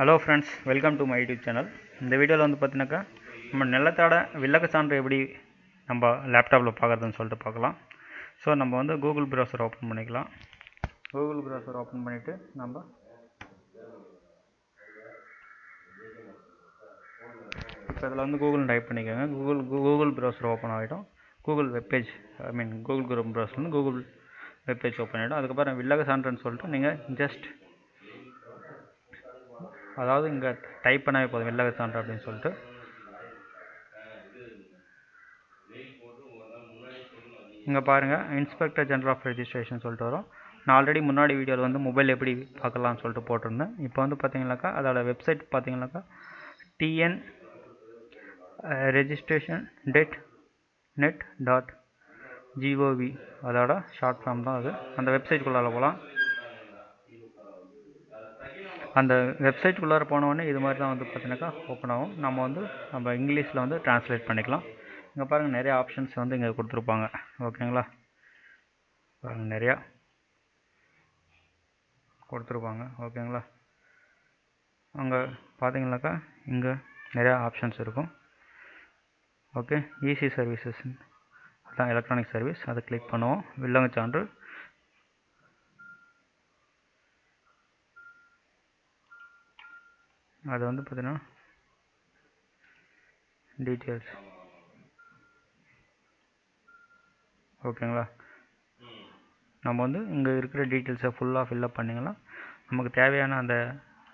Hello friends welcome to my YouTube channel இந்த வீடியோவில் வந்து பார்த்தீங்கன்னாக்கா நம்ம நிலத்தோட வில்லக சான்று எப்படி நம்ம லேப்டாப்பில் பார்க்குறதுன்னு சொல்லிட்டு பார்க்கலாம் ஸோ நம்ம வந்து கூகுள் ப்ரௌசர் ஓப்பன் பண்ணிக்கலாம். கூகுள் ப்ரௌசர் ஓப்பன் பண்ணிவிட்டு நம்ம இப்போ இதில் வந்து கூகுள் டைப் பண்ணிக்கோங்க. கூகுள் கூகுள் ப்ரௌசர் ஓப்பன் ஆகிடும் Google webpage I mean Google Chrome browser Google webpage open ஆகிடும் அதுக்கப்புறம் வில்லக சான்றுன்னு சொல்லிட்டு நீங்கள் ஜஸ்ட் அதாவது இங்கே டைப் பண்ணவே போதும் வெள்ளை சான்று அப்படின்னு சொல்லிட்டு. இங்கே பாருங்கள் இன்ஸ்பெக்டர் ஜெனரல் ஆஃப் ரெஜிஸ்ட்ரேஷன் சொல்லிட்டு வரும். நான் ஆல்ரெடி முன்னாடி வீடியோவில் வந்து மொபைல் எப்படி பார்க்கலாம்னு சொல்லிட்டு போட்டிருந்தேன். இப்போ வந்து பார்த்தீங்கன்னாக்கா அதோட வெப்சைட் பார்த்தீங்கன்னாக்கா TN registration dead net dot G O V அதோட ஷார்ட் ஃபார்ம் தான் அது. அந்த வெப்சைட்டுக்குள்ளார போகலாம். அந்த வெப்சைட்டுக்குள்ளார போனோடனே இது மாதிரி தான் வந்து பார்த்தீங்கன்னாக்கா ஓப்பன் ஆகும். நம்ம வந்து நம்ம இங்கிலீஷில் வந்து ட்ரான்ஸ்லேட் பண்ணிக்கலாம். இங்கே பாருங்கள் நிறைய ஆப்ஷன்ஸ் வந்து இங்கே கொடுத்துருப்பாங்க. ஓகேங்களா? பாருங்கள் நிறையா கொடுத்துருப்பாங்க. ஓகேங்களா? அங்கே பார்த்தீங்கன்னாக்கா இங்கே நிறையா ஆப்ஷன்ஸ் இருக்கும். ஓகே இசி சர்வீசஸ் அதான் எலக்ட்ரானிக் சர்வீஸ் அதை கிளிக் பண்ணுவோம். வில்லங்க சான்று அது வந்து பார்த்தீங்கன்னா டீட்டெயில்ஸ் ஓகேங்களா நம்ம வந்து இங்கே இருக்கிற டீட்டெயில்ஸை ஃபுல்லாக ஃபில்லப் பண்ணிங்கன்னா நமக்கு தேவையான அந்த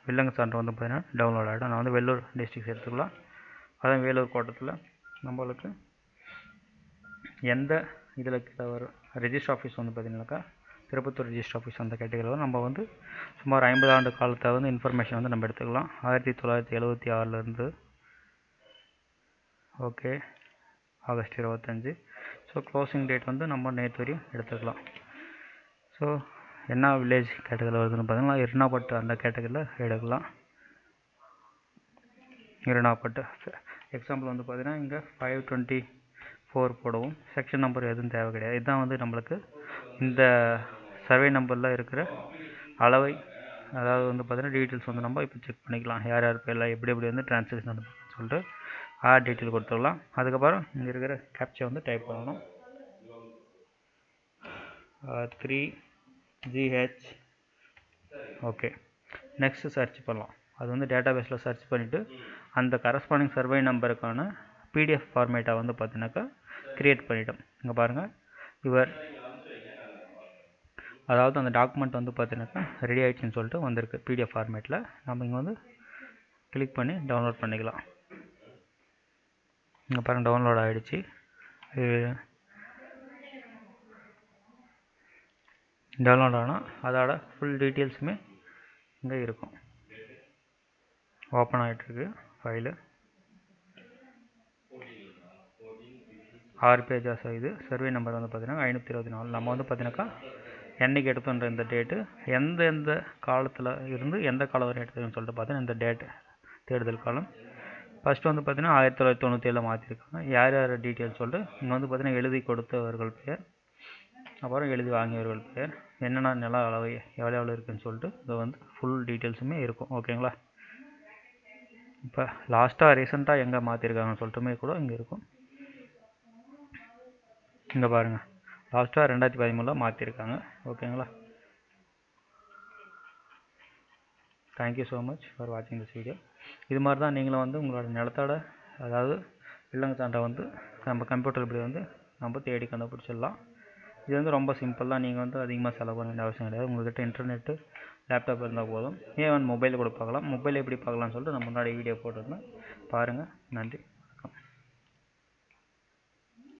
வில்லங்க சான்று வந்து பார்த்திங்கன்னா டவுன்லோட் ஆகிடும் நான் வந்து வெள்ளூர் டிஸ்ட்ரிக்ஸ் எடுத்துக்கலாம். அதான் வேலூர் கோட்டத்தில் நம்மளுக்கு எந்த இதில் கீழே வரும்? ரெஜிஸ்டர் ஆஃபீஸ் வந்து பார்த்திங்கனாக்கா திருப்பத்தூர் ரிஜிஸ்டர் ஆஃபீஸ் அந்த கேட்டகரியில் நம்ம வந்து சுமார் ஐம்பது ஆண்டு காலத்தை வந்து இன்ஃபர்மேஷன் வந்து நம்ம எடுத்துக்கலாம். ஆயிரத்தி தொள்ளாயிரத்தி எழுபத்தி ஆறுலேருந்து ஓகே ஆகஸ்ட் இருபத்தஞ்சி. ஸோ க்ளோசிங் டேட் வந்து நம்ம நேற்று வரையும் எடுத்துக்கலாம். ஸோ என்ன வில்லேஜ் கேட்டகரியில் வருதுன்னு பார்த்தீங்கன்னா இருணாப்பட்டு அந்த கேட்டகரியில் எடுக்கலாம். இருணாப்பட்டு எக்ஸாம்பிள் வந்து பார்த்தீங்கன்னா இங்கே ஃபைவ் டுவெண்ட்டி ஃபோர் போடவும். செக்ஷன் நம்பர் எதுவும் தேவை கிடையாது. இதுதான் வந்து நம்மளுக்கு இந்த சர்வே நம்பரில் இருக்கிற அளவை அதாவது வந்து பார்த்தீங்கன்னா டீட்டெயில்ஸ் வந்து நம்ம இப்போ செக் பண்ணிக்கலாம். யார் யார் பேரில் எப்படி எப்படி வந்து ட்ரான்ஸ்லேஷன் நடந்துன்னு சொல்லிட்டு ஆர் டீட்டெயில் கொடுத்துடலாம். அதுக்கப்புறம் இங்கே இருக்கிற கேப்ச்சை வந்து டைப் பண்ணணும். Three GH okay next search பண்ணலாம். அது வந்து டேட்டா பேஸில் சர்ச் பண்ணிவிட்டு அந்த கரஸ்பாண்டிங் சர்வே நம்பருக்கான பிடிஎஃப் ஃபார்மேட்டாக வந்து பார்த்தீங்கன்னாக்கா க்ரியேட் பண்ணிட்டோம். இங்கே பாருங்கள் இவர் அதாவது அந்த டாக்குமெண்ட் வந்து பார்த்தீங்கன்னாக்கா ரெடி ஆகிடுச்சின்னு சொல்லிட்டு வந்திருக்கு பிடிஎஃப் ஃபார்மேட்டில் நம்ம இங்கே வந்து கிளிக் பண்ணி டவுன்லோட் பண்ணிக்கலாம். இங்கே பாருங்கள் டவுன்லோட் ஆகிடுச்சு டவுன்லோட் ஆனால் அதோட ஃபுல் டீட்டெயில்ஸுமே இங்கே இருக்கும். ஓப்பன் ஆகிட்டுருக்கு ஃபைலு ஆறு பேஜாஸ் இது. சர்வே நம்பர் வந்து பார்த்தீங்கன்னா ஐநூற்றி இருபத்தி நாலு. நம்ம வந்து பார்த்தீங்கன்னாக்கா என்றைக்கு எடுத்தோன்ற இந்த டேட்டு எந்த எந்த காலத்தில் இருந்து எந்த காலம் வரை எடுத்ததுன்னு சொல்லிட்டு பார்த்தீங்கன்னா இந்த டேட்டு தேடுதல் காலம். ஃபஸ்ட்டு வந்து பார்த்தீங்கன்னா ஆயிரத்தி தொள்ளாயிரத்தி தொண்ணூற்றி ஏழில் மாற்றிருக்காங்க யார் யார் டீட்டெயில்ஸ் சொல்லிட்டு இங்கே வந்து பார்த்தீங்கன்னா எழுதி கொடுத்தவர்கள் பேர் அப்புறம் எழுதி வாங்கியவர்கள் பேர் என்னென்ன நில அளவு எவ்வளோ எவ்வளோ இருக்குன்னு சொல்லிட்டு இது வந்து ஃபுல் டீட்டெயில்ஸுமே இருக்கும். ஓகேங்களா இப்போ லாஸ்ட்டாக ரீசெண்டாக எங்கே மாற்றிருக்காங்கன்னு சொல்லிட்டுமே கூட இங்கே இருக்கும். இங்கே பாருங்கள் லாஸ்ட்டாக ரெண்டாயிரத்தி பதிமூணில் மாற்றிருக்காங்க ஓகேங்களா? Thank you so much for வாட்சிங் திஸ் வீடியோ இது மாதிரி தான் நீங்களும் வந்து உங்களோட நிலத்தோட அதாவது வில்லங்க சான்றை வந்து நம்ம கம்ப்யூட்டர் இப்படி வந்து நம்ம தேடி கண்டுபிடிச்சிடலாம். இது வந்து ரொம்ப சிம்பிள் தான். நீங்கள் வந்து அதிகமாக செலவு பண்ண வேண்டிய அவசியம் கிடையாது. உங்கள்கிட்ட இன்டர்நெட்டு லேப்டாப் இருந்தால் போதும். ஏன் வந்து மொபைல் கூட பார்க்கலாம். மொபைல் எப்படி பார்க்கலாம்னு சொல்லிட்டு நான் முன்னாடி வீடியோ போட்டிருந்தேன். பாருங்கள் நன்றி.